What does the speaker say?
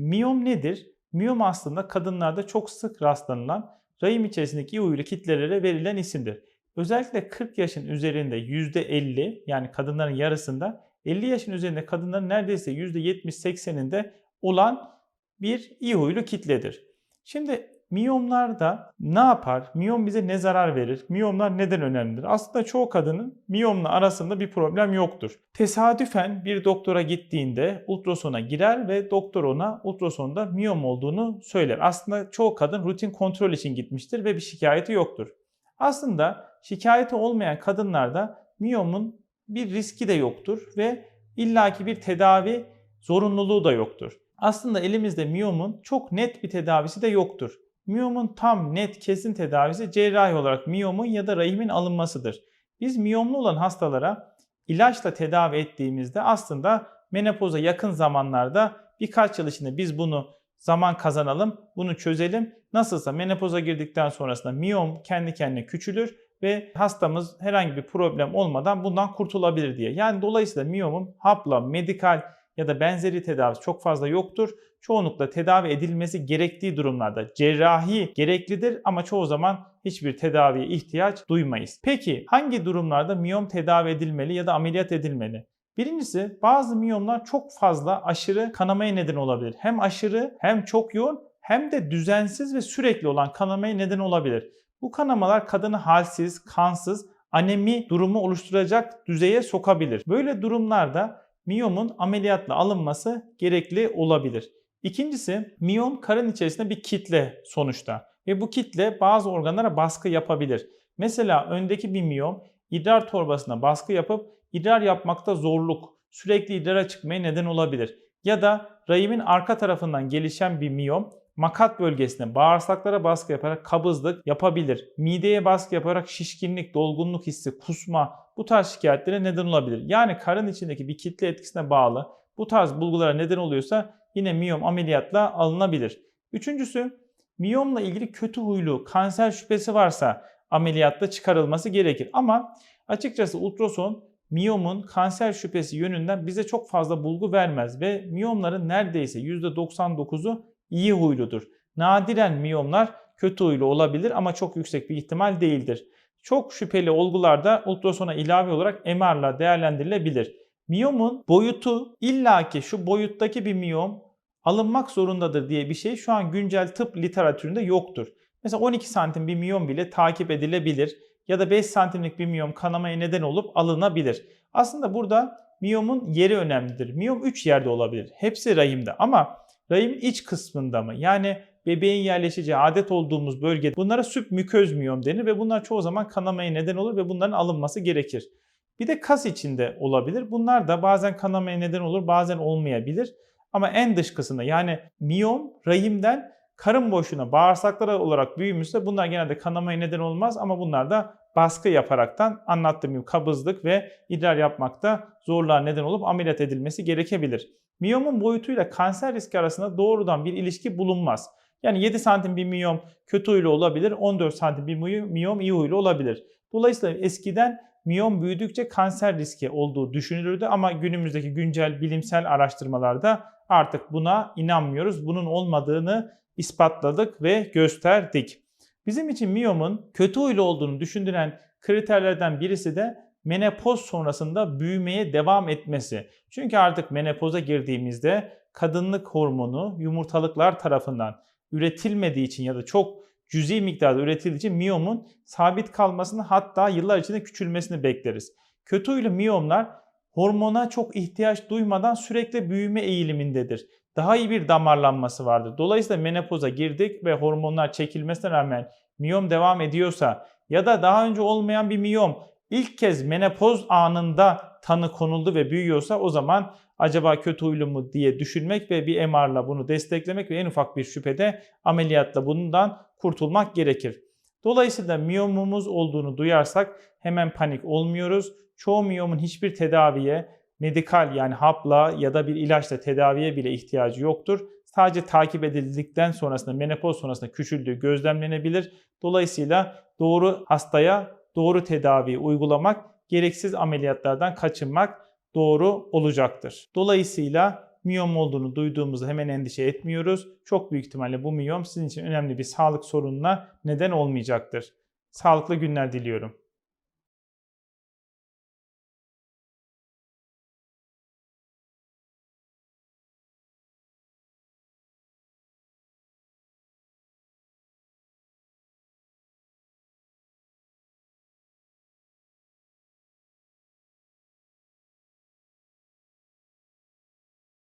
Miyom nedir? Miyom aslında kadınlarda çok sık rastlanılan rahim içerisindeki iyi huylu kitlelere verilen isimdir. Özellikle 40 yaşın üzerinde %50 yani kadınların yarısında 50 yaşın üzerinde kadınların neredeyse %70-80'inde olan bir iyi huylu kitledir. Şimdi miyomlarda ne yapar? Miyom bize ne zarar verir? Miyomlar neden önemlidir? Aslında çoğu kadının miyomla arasında bir problem yoktur. Tesadüfen bir doktora gittiğinde ultrasona girer ve doktor ona ultrasonda miyom olduğunu söyler. Aslında çoğu kadın rutin kontrol için gitmiştir ve bir şikayeti yoktur. Aslında şikayeti olmayan kadınlarda miyomun bir riski de yoktur ve illaki bir tedavi zorunluluğu da yoktur. Aslında elimizde miyomun çok net bir tedavisi de yoktur. Miyomun tam net kesin tedavisi cerrahi olarak miyomun ya da rahimin alınmasıdır. Biz miyomlu olan hastalara ilaçla tedavi ettiğimizde aslında menopoza yakın zamanlarda birkaç yıl içinde biz bunu zaman kazanalım, bunu çözelim. Nasılsa menopoza girdikten sonrasında miyom kendi kendine küçülür ve hastamız herhangi bir problem olmadan bundan kurtulabilir diye. Yani dolayısıyla miyomun hapla, medikal ya da benzeri tedavisi çok fazla yoktur. Çoğunlukla tedavi edilmesi gerektiği durumlarda cerrahi gereklidir ama çoğu zaman hiçbir tedaviye ihtiyaç duymayız. Peki hangi durumlarda miyom tedavi edilmeli ya da ameliyat edilmeli? Birincisi bazı miyomlar çok fazla aşırı kanamaya neden olabilir. Hem aşırı hem çok yoğun hem de düzensiz ve sürekli olan kanamaya neden olabilir. Bu kanamalar kadını halsiz, kansız, anemi durumu oluşturacak düzeye sokabilir. Böyle durumlarda miyomun ameliyatla alınması gerekli olabilir. İkincisi miyom karın içerisinde bir kitle sonuçta ve bu kitle bazı organlara baskı yapabilir. Mesela öndeki bir miyom idrar torbasına baskı yapıp idrar yapmakta zorluk, sürekli idrara çıkmaya neden olabilir. Ya da rahimin arka tarafından gelişen bir miyom makat bölgesine, bağırsaklara baskı yaparak kabızlık yapabilir. Mideye baskı yaparak şişkinlik, dolgunluk hissi, kusma bu tarz şikayetlere neden olabilir. Yani karın içindeki bir kitle etkisine bağlı bu tarz bulgulara neden oluyorsa yine miyom ameliyatla alınabilir. Üçüncüsü miyomla ilgili kötü huylu kanser şüphesi varsa ameliyatla çıkarılması gerekir. Ama açıkçası ultrason miyomun kanser şüphesi yönünden bize çok fazla bulgu vermez ve miyomların neredeyse %99'u iyi huyludur. Nadiren miyomlar kötü huylu olabilir ama çok yüksek bir ihtimal değildir. Çok şüpheli olgularda ultrasona ilave olarak MR'la değerlendirilebilir. Miyomun boyutu illaki şu boyuttaki bir miyom alınmak zorundadır diye bir şey şu an güncel tıp literatüründe yoktur. Mesela 12 santim bir miyom bile takip edilebilir ya da 5 santimlik bir miyom kanamaya neden olup alınabilir. Aslında burada miyomun yeri önemlidir. Miyom 3 yerde olabilir. Hepsi rahimde ama rahimin iç kısmında mı? Yani bebeğin yerleşeceği adet olduğumuz bölge bunlara sübmüköz miyom denir ve bunlar çoğu zaman kanamaya neden olur ve bunların alınması gerekir. Bir de kas içinde olabilir. Bunlar da bazen kanamaya neden olur bazen olmayabilir. Ama en dış kısımda yani miyom rahimden karın boşluğuna bağırsaklara olarak büyümüşse bunlar genelde kanamaya neden olmaz ama bunlar da baskı yaparaktan anlattığım gibi kabızlık ve idrar yapmakta zorluğa neden olup ameliyat edilmesi gerekebilir. Miyomun boyutuyla kanser riski arasında doğrudan bir ilişki bulunmaz. Yani 7 santim bir miyom kötü huylu olabilir, 14 santim bir miyom iyi huylu olabilir. Dolayısıyla eskiden miyom büyüdükçe kanser riski olduğu düşünülürdü ama günümüzdeki güncel bilimsel araştırmalarda artık buna inanmıyoruz. Bunun olmadığını ispatladık ve gösterdik. Bizim için miyomun kötü huylu olduğunu düşündüren kriterlerden birisi de menopoz sonrasında büyümeye devam etmesi. Çünkü artık menopoza girdiğimizde kadınlık hormonu yumurtalıklar tarafından üretilmediği için ya da çok cüzi miktarda üretildiği için miyomun sabit kalmasını hatta yıllar içinde küçülmesini bekleriz. Kötü huylu miyomlar hormona çok ihtiyaç duymadan sürekli büyüme eğilimindedir. Daha iyi bir damarlanması vardır. Dolayısıyla menopoza girdik ve hormonlar çekilmesine rağmen miyom devam ediyorsa ya da daha önce olmayan bir miyom ilk kez menopoz anında tanı konuldu ve büyüyorsa o zaman acaba kötü huylu mu diye düşünmek ve bir MR'la bunu desteklemek ve en ufak bir şüphede ameliyatla bundan kurtulmak gerekir. Dolayısıyla miyomumuz olduğunu duyarsak hemen panik olmuyoruz. Çoğu miyomun hiçbir tedaviye, medikal yani hapla ya da bir ilaçla tedaviye bile ihtiyacı yoktur. Sadece takip edildikten sonrasında menopoz sonrasında küçüldüğü gözlemlenebilir. Dolayısıyla doğru hastaya doğru tedavi uygulamak, gereksiz ameliyatlardan kaçınmak doğru olacaktır. Dolayısıyla miyom olduğunu duyduğumuzda hemen endişe etmiyoruz. Çok büyük ihtimalle bu miyom sizin için önemli bir sağlık sorununa neden olmayacaktır. Sağlıklı günler diliyorum.